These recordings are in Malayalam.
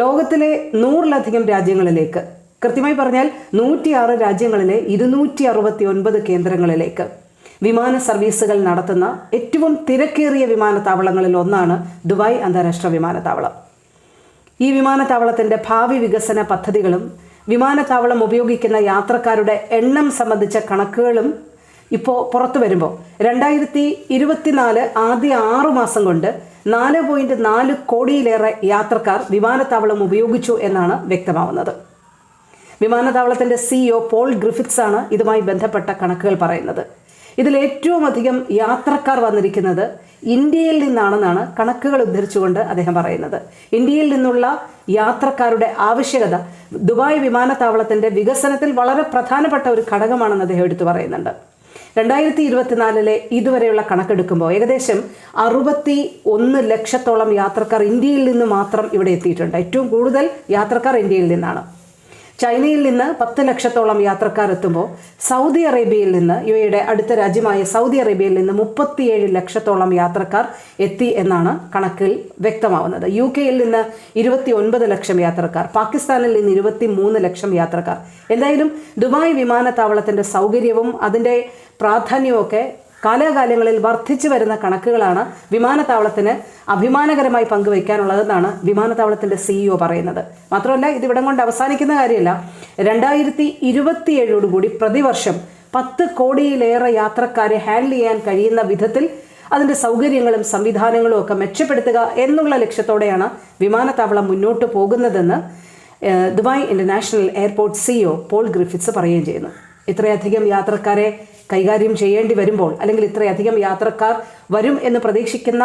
ലോകത്തിലെ നൂറിലധികം രാജ്യങ്ങളിലേക്ക്. കൃത്യമായി പറഞ്ഞാൽ നൂറ്റിയാറ് രാജ്യങ്ങളിലെ ഇരുന്നൂറ്റി അറുപത്തി ഒൻപത് കേന്ദ്രങ്ങളിലേക്ക്. വിമാന സർവീസുകൾ നടത്തുന്ന ഏറ്റവും തിരക്കേറിയ വിമാനത്താവളങ്ങളിൽ ഒന്നാണ് ദുബായ് അന്താരാഷ്ട്ര വിമാനത്താവളം. ഈ വിമാനത്താവളത്തിന്റെ ഭാവി വികസന പദ്ധതികളും വിമാനത്താവളം ഉപയോഗിക്കുന്ന യാത്രക്കാരുടെ എണ്ണം സംബന്ധിച്ച കണക്കുകളും ഇപ്പോൾ പുറത്തു വരുമ്പോൾ രണ്ടായിരത്തി ഇരുപത്തിനാല് ആദ്യ ആറു മാസം കൊണ്ട് നാല് പോയിന്റ് നാല് കോടിയിലേറെ യാത്രക്കാർ വിമാനത്താവളം ഉപയോഗിച്ചു എന്നാണ് വ്യക്തമാവുന്നത്. വിമാനത്താവളത്തിന്റെ സിഇഒ പോൾ ഗ്രിഫിറ്റ്സ് ആണ് ഇതുമായി ബന്ധപ്പെട്ട കണക്കുകൾ പറയുന്നത്. ഇതിൽ ഏറ്റവും അധികം യാത്രക്കാർ വന്നിരിക്കുന്നത് ഇന്ത്യയിൽ നിന്നാണെന്നാണ് കണക്കുകൾ ഉദ്ധരിച്ചുകൊണ്ട് അദ്ദേഹം പറയുന്നത്. ഇന്ത്യയിൽ നിന്നുള്ള യാത്രക്കാരുടെ ആവശ്യകത ദുബായ് വിമാനത്താവളത്തിന്റെ വികസനത്തിൽ വളരെ പ്രധാനപ്പെട്ട ഒരു ഘടകമാണെന്ന് അദ്ദേഹം എടുത്തു പറയുന്നുണ്ട്. രണ്ടായിരത്തി ഇരുപത്തിനാലിലെ ഇതുവരെയുള്ള കണക്കെടുക്കുമ്പോൾ ഏകദേശം അറുപത്തി ഒന്ന് ലക്ഷത്തോളം യാത്രക്കാർ ഇന്ത്യയിൽ നിന്ന് മാത്രം ഇവിടെ എത്തിയിട്ടുണ്ട്. ഏറ്റവും കൂടുതൽ യാത്രക്കാർ ഇന്ത്യയിൽ നിന്നാണ്. ചൈനയിൽ നിന്ന് പത്ത് ലക്ഷത്തോളം യാത്രക്കാർ എത്തുമ്പോൾ സൗദി അറേബ്യയിൽ നിന്ന് യു എയുടെ അടുത്ത രാജ്യമായ സൗദി അറേബ്യയിൽ നിന്ന് മുപ്പത്തിയേഴ് ലക്ഷത്തോളം യാത്രക്കാർ എത്തി എന്നാണ് കണക്കിൽ വ്യക്തമാവുന്നത്. യു കെയിൽ നിന്ന് ഇരുപത്തി ഒൻപത് ലക്ഷം യാത്രക്കാർ പാകിസ്ഥാനിൽ നിന്ന് ഇരുപത്തി മൂന്ന് ലക്ഷം യാത്രക്കാർ. എന്തായാലും ദുബായ് വിമാനത്താവളത്തിന്റെ സൗകര്യവും അതിന്റെ പ്രാധാന്യവുമൊക്കെ കാലാകാലങ്ങളിൽ വർദ്ധിച്ചു വരുന്ന കണക്കുകളാണ് വിമാനത്താവളത്തിന് അഭിമാനകരമായി പങ്കുവയ്ക്കാനുള്ളതെന്നാണ് വിമാനത്താവളത്തിന്റെ സിഇഒ പറയുന്നത്. മാത്രമല്ല ഇത് ഇവിടം കൊണ്ട് അവസാനിക്കുന്ന കാര്യമല്ല. രണ്ടായിരത്തി ഇരുപത്തിയേഴോടുകൂടി പ്രതിവർഷം പത്ത് കോടിയിലേറെ യാത്രക്കാരെ ഹാൻഡിൽ ചെയ്യാൻ കഴിയുന്ന വിധത്തിൽ അതിന്റെ സൗകര്യങ്ങളും സംവിധാനങ്ങളും ഒക്കെ മെച്ചപ്പെടുത്തുക എന്നുള്ള ലക്ഷ്യത്തോടെയാണ് വിമാനത്താവളം മുന്നോട്ട് പോകുന്നതെന്ന് Dubai international airport CEO Paul Griffiths പറയുകയും ചെയ്യുന്നു. ഇത്രയധികം യാത്രക്കാരെ കൈകാര്യം ചെയ്യേണ്ടി വരുമ്പോൾ അല്ലെങ്കിൽ ഇത്രയധികം യാത്രക്കാർ വരും എന്ന് പ്രതീക്ഷിക്കുന്ന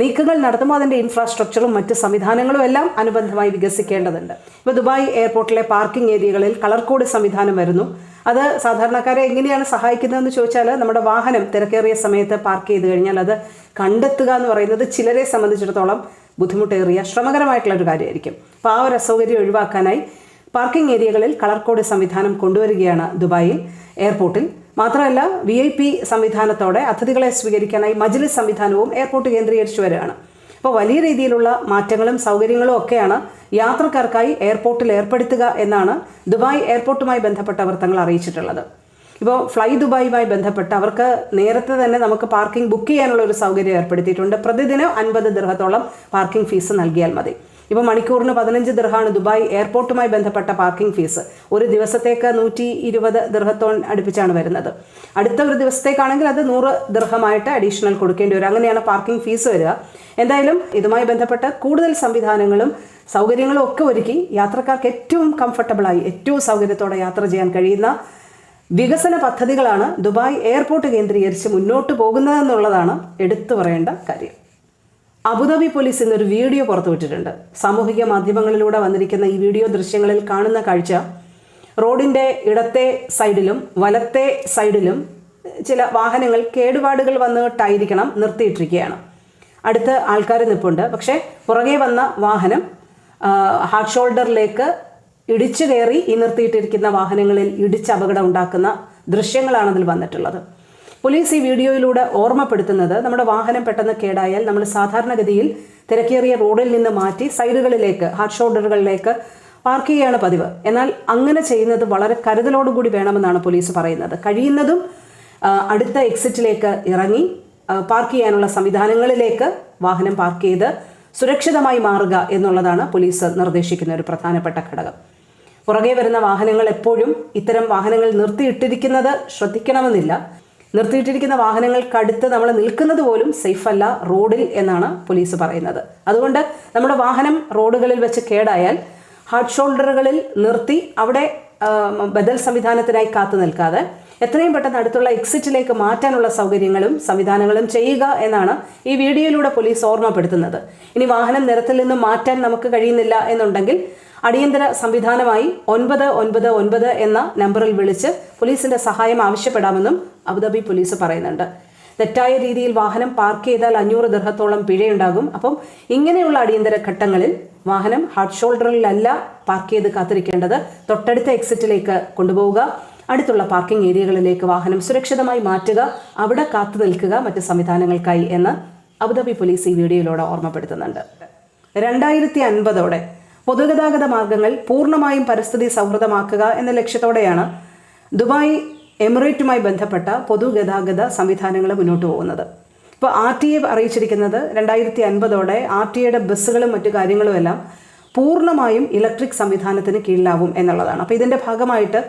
നീക്കങ്ങൾ നടത്തുമ്പോൾ അതിന്റെ ഇൻഫ്രാസ്ട്രക്ചറും മറ്റ് സംവിധാനങ്ങളും എല്ലാം അനുബന്ധമായി വികസിക്കേണ്ടതുണ്ട്. ഇപ്പോൾ ദുബായ് എയർപോർട്ടിലെ പാർക്കിംഗ് ഏരിയകളിൽ കളർ കോഡ് സംവിധാനം വരുന്നു. അത് സാധാരണക്കാരെ എങ്ങനെയാണ് സഹായിക്കുന്നതെന്ന് ചോദിച്ചാൽ നമ്മുടെ വാഹനം തിരക്കേറിയ സമയത്ത് പാർക്ക് ചെയ്ത് കഴിഞ്ഞാൽ അത് കണ്ടെത്തുക എന്ന് പറയുന്നത് ചിലരെ സംബന്ധിച്ചിടത്തോളം ബുദ്ധിമുട്ടേറിയ ശ്രമകരമായിട്ടുള്ള ഒരു കാര്യമായിരിക്കും. അപ്പോൾ ആ ഒരു അസൗകര്യം ഒഴിവാക്കാനായി പാർക്കിംഗ് ഏരിയകളിൽ കളർ കോഡ് സംവിധാനം കൊണ്ടുവരികയാണ് ദുബായിൽ. എയർപോർട്ടിൽ മാത്രമല്ല വി ഐ പി സംവിധാനത്തോടെ അതിഥികളെ സ്വീകരിക്കാനായി മജ്ലിസ് സംവിധാനവും എയർപോർട്ട് കേന്ദ്രീകരിച്ചു വരികയാണ്. അപ്പോൾ വലിയ രീതിയിലുള്ള മാറ്റങ്ങളും സൗകര്യങ്ങളും ഒക്കെയാണ് യാത്രക്കാർക്കായി എയർപോർട്ടിൽ ഏർപ്പെടുത്തുക എന്നാണ് ദുബായ് എയർപോർട്ടുമായി ബന്ധപ്പെട്ട വൃത്തങ്ങൾ അറിയിച്ചിട്ടുള്ളത്. ഇപ്പോൾ ഫ്ലൈ ദുബായുമായി ബന്ധപ്പെട്ട് അവർക്ക് നേരത്തെ തന്നെ നമുക്ക് പാർക്കിംഗ് ബുക്ക് ചെയ്യാനുള്ള ഒരു സൗകര്യം ഏർപ്പെടുത്തിയിട്ടുണ്ട്. പ്രതിദിനം അൻപത് ദൃഹത്തോളം പാർക്കിംഗ് ഫീസ് നൽകിയാൽ മതി. ഇപ്പോൾ മണിക്കൂറിന് പതിനഞ്ച് ദൃഹമാണ് ദുബായ് എയർപോർട്ടുമായി ബന്ധപ്പെട്ട പാർക്കിംഗ് ഫീസ്. ഒരു ദിവസത്തേക്ക് നൂറ്റി ഇരുപത് ദൃഹത്തോൺ അടുപ്പിച്ചാണ് വരുന്നത്. അടുത്ത ഒരു ദിവസത്തേക്കാണെങ്കിൽ അത് നൂറ് ദൃഹമായിട്ട് അഡീഷണൽ കൊടുക്കേണ്ടി വരും. അങ്ങനെയാണ് പാർക്കിംഗ് ഫീസ് വരിക. എന്തായാലും ഇതുമായി ബന്ധപ്പെട്ട കൂടുതൽ സംവിധാനങ്ങളും സൗകര്യങ്ങളും ഒക്കെ ഒരുക്കി യാത്രക്കാർക്ക് ഏറ്റവും കംഫർട്ടബിളായി ഏറ്റവും സൗകര്യത്തോടെ യാത്ര ചെയ്യാൻ കഴിയുന്ന വികസന പദ്ധതികളാണ് ദുബായ് എയർപോർട്ട് കേന്ദ്രീകരിച്ച് മുന്നോട്ട് പോകുന്നതെന്നുള്ളതാണ് എടുത്തു പറയേണ്ട കാര്യം. അബുദാബി പോലീസ് ഇന്നൊരു വീഡിയോ പുറത്തുവിട്ടിട്ടുണ്ട്. സാമൂഹിക മാധ്യമങ്ങളിലൂടെ വന്നിരിക്കുന്ന ഈ വീഡിയോ ദൃശ്യങ്ങളിൽ കാണുന്ന കാഴ്ച റോഡിന്റെ ഇടത്തെ സൈഡിലും വലത്തെ സൈഡിലും ചില വാഹനങ്ങൾ കേടുപാടുകൾ വന്നിട്ടായിരിക്കണം നിർത്തിയിട്ടിരിക്കുകയാണ്. അടുത്ത് ആൾക്കാർ നിൽപ്പുണ്ട് പക്ഷേ പുറകെ വന്ന വാഹനം ഹാർഡ് ഷോൾഡറിലേക്ക് ഇടിച്ചു കയറി ഈ നിർത്തിയിട്ടിരിക്കുന്ന വാഹനങ്ങളിൽ ഇടിച്ച് അപകടം ഉണ്ടാക്കുന്ന ദൃശ്യങ്ങളാണ് അതിൽ വന്നിട്ടുള്ളത്. പോലീസ് ഈ വീഡിയോയിലൂടെ ഓർമ്മപ്പെടുത്തുന്നത് നമ്മുടെ വാഹനം പെട്ടെന്ന് കേടായാൽ നമ്മൾ സാധാരണഗതിയിൽ തിരക്കേറിയ റോഡിൽ നിന്ന് മാറ്റി സൈഡുകളിലേക്ക് ഹാർഡ് ഷോൾഡറുകളിലേക്ക് പാർക്ക് ചെയ്യുകയാണ് പതിവ്. എന്നാൽ അങ്ങനെ ചെയ്യുന്നത് വളരെ കരുതലോടുകൂടി വേണമെന്നാണ് പോലീസ് പറയുന്നത്. കഴിയുന്നതും അടുത്ത എക്സിറ്റിലേക്ക് ഇറങ്ങി പാർക്ക് ചെയ്യാനുള്ള സംവിധാനങ്ങളിലേക്ക് വാഹനം പാർക്ക് ചെയ്ത് സുരക്ഷിതമായി മാറുക എന്നുള്ളതാണ് പോലീസ് നിർദ്ദേശിക്കുന്ന ഒരു പ്രധാനപ്പെട്ട ഘടകം. പുറകെ വരുന്ന വാഹനങ്ങൾ എപ്പോഴും ഇത്തരം വാഹനങ്ങൾ നിർത്തിയിട്ടിരിക്കുന്നത് ശ്രദ്ധിക്കണമെന്നില്ല. നിർത്തിയിട്ടിരിക്കുന്ന വാഹനങ്ങൾ കടുത്ത് നമ്മൾ നിൽക്കുന്നത് പോലും സേഫ് അല്ല റോഡിൽ എന്നാണ് പോലീസ് പറയുന്നത്. അതുകൊണ്ട് നമ്മുടെ വാഹനം റോഡുകളിൽ വെച്ച് കേടായാൽ ഹാർഡ് ഷോൾഡറുകളിൽ നിർത്തി അവിടെ ബദൽ സംവിധാനത്തിനായി കാത്തു നിൽക്കാതെ എത്രയും പെട്ടെന്ന് അടുത്തുള്ള എക്സിറ്റിലേക്ക് മാറ്റാനുള്ള സൗകര്യങ്ങളും സംവിധാനങ്ങളും ചെയ്യുക എന്നാണ് ഈ വീഡിയോയിലൂടെ പോലീസ് ഓർമ്മപ്പെടുത്തുന്നത്. ഇനി വാഹനം നിരത്തിൽ നിന്ന് മാറ്റാൻ നമുക്ക് കഴിയുന്നില്ല എന്നുണ്ടെങ്കിൽ അടിയന്തര സംവിധാനമായി ഒൻപത് ഒൻപത് ഒൻപത് എന്ന നമ്പറിൽ വിളിച്ച് പോലീസിന്റെ സഹായം ആവശ്യപ്പെടാമെന്നും അബുദാബി പോലീസ് പറയുന്നുണ്ട്. തെറ്റായ രീതിയിൽ വാഹനം പാർക്ക് ചെയ്താൽ അഞ്ഞൂറ് ദർഹത്തോളം പിഴയുണ്ടാകും. അപ്പം ഇങ്ങനെയുള്ള അടിയന്തര ഘട്ടങ്ങളിൽ വാഹനം ഹാർഡ് ഷോൾഡറിലല്ല പാർക്ക് ചെയ്ത് കാത്തിരിക്കേണ്ടത്. തൊട്ടടുത്ത എക്സിറ്റിലേക്ക് കൊണ്ടുപോവുക. അടുത്തുള്ള പാർക്കിംഗ് ഏരിയകളിലേക്ക് വാഹനം സുരക്ഷിതമായി മാറ്റുക. അവിടെ കാത്തു നിൽക്കുക മറ്റ് സംവിധാനങ്ങൾക്കായി എന്ന് അബുദാബി പോലീസ് ഈ വീഡിയോയിലൂടെ ഓർമ്മപ്പെടുത്തുന്നുണ്ട്. രണ്ടായിരത്തി അൻപതോടെ പൊതുഗതാഗത മാർഗങ്ങൾ പൂർണമായും പരിസ്ഥിതി സൗഹൃദമാക്കുക എന്ന ലക്ഷ്യത്തോടെയാണ് ദുബായ് എമിറേറ്റുമായി ബന്ധപ്പെട്ട പൊതുഗതാഗത സംവിധാനങ്ങൾ മുന്നോട്ട് പോകുന്നത്. ഇപ്പോൾ ആർ ടി എ അറിയിച്ചിരിക്കുന്നത് രണ്ടായിരത്തി അൻപതോടെ ആർ ടി എയുടെ ബസ്സുകളും മറ്റു കാര്യങ്ങളും എല്ലാം പൂർണമായും ഇലക്ട്രിക് സംവിധാനത്തിന് കീഴിലാവും എന്നുള്ളതാണ്. അപ്പോൾ ഇതിന്റെ ഭാഗമായിട്ട്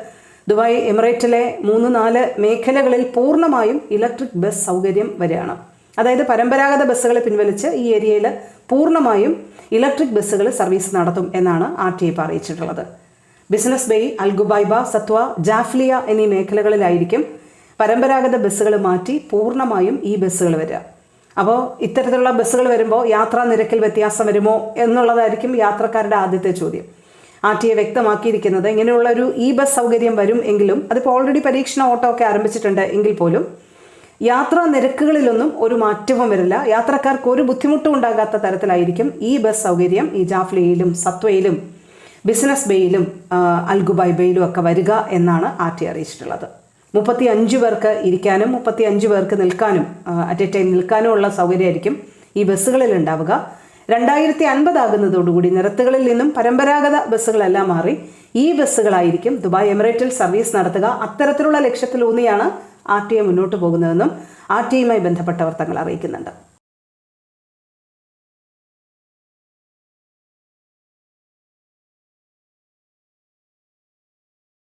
ദുബായ് എമിറേറ്റിലെ മൂന്ന് നാല് മേഖലകളിൽ പൂർണമായും ഇലക്ട്രിക് ബസ് സൗകര്യം വരികയാണ്. അതായത് പരമ്പരാഗത ബസ്സുകളെ പിൻവലിച്ച് ഈ ഏരിയയിൽ പൂർണമായും ഇലക്ട്രിക് ബസ്സുകൾ സർവീസ് നടത്തും എന്നാണ് ആർ ടി എ അറിയിച്ചിട്ടുള്ളത്. Business bay Al Ghubaiba Satwa Jafliya എന്നീ മേഖലകളിലായിരിക്കും പരമ്പരാഗത ബസ്സുകൾ മാറ്റി പൂർണമായും ഈ ബസ്സുകൾ വരിക. അപ്പോൾ ഇത്തരത്തിലുള്ള ബസ്സുകൾ വരുമ്പോൾ യാത്രാ നിരക്കിൽ വ്യത്യാസം വരുമോ എന്നുള്ളതായിരിക്കും യാത്രക്കാരുടെ ആദ്യത്തെ ചോദ്യം. ആർ ടി എ വ്യക്തമാക്കിയിരിക്കുന്നത് ഇങ്ങനെയുള്ള ഒരു ഇ ബസ് സൗകര്യം വരും എങ്കിലും അതിപ്പോൾ ഓൾറെഡി പരീക്ഷണ ഓട്ടോ ഒക്കെ ആരംഭിച്ചിട്ടുണ്ട് എങ്കിൽ പോലും യാത്രാ നിരക്കുകളിലൊന്നും ഒരു മാറ്റവും വരില്ല. യാത്രക്കാർക്ക് ഒരു ബുദ്ധിമുട്ടും ഉണ്ടാകാത്ത തരത്തിലായിരിക്കും ഈ ബസ് സൗകര്യം ഈ ജാഫ്ലിയിലും സത്വയിലും ബിസിനസ് ബെയിലും അൽഗുബായ് ബെയിലും ഒക്കെ വരിക എന്നാണ് ആർ ടി അറിയിച്ചിട്ടുള്ളത്. മുപ്പത്തി അഞ്ച് പേർക്ക് ഇരിക്കാനും മുപ്പത്തി അഞ്ച് പേർക്ക് നിൽക്കാനും അറ്റ് എ ടൈം നിൽക്കാനും ഉള്ള സൗകര്യമായിരിക്കും ഈ ബസ്സുകളിൽ ഉണ്ടാവുക. രണ്ടായിരത്തി അൻപതാകുന്നതോടുകൂടി നിരത്തുകളിൽ നിന്നും പരമ്പരാഗത ബസ്സുകളെല്ലാം മാറി ഈ ബസ്സുകളായിരിക്കും ദുബായ് എമിറേറ്റിൽ സർവീസ് നടത്തുക. അത്തരത്തിലുള്ള ലക്ഷ്യത്തിലൂന്നിയാണ് ആർ ടി ഐ മുന്നോട്ട് പോകുന്നതെന്നും ആർ ടി ഐയുമായി ബന്ധപ്പെട്ടവർ തങ്ങൾ അറിയിക്കുന്നുണ്ട്.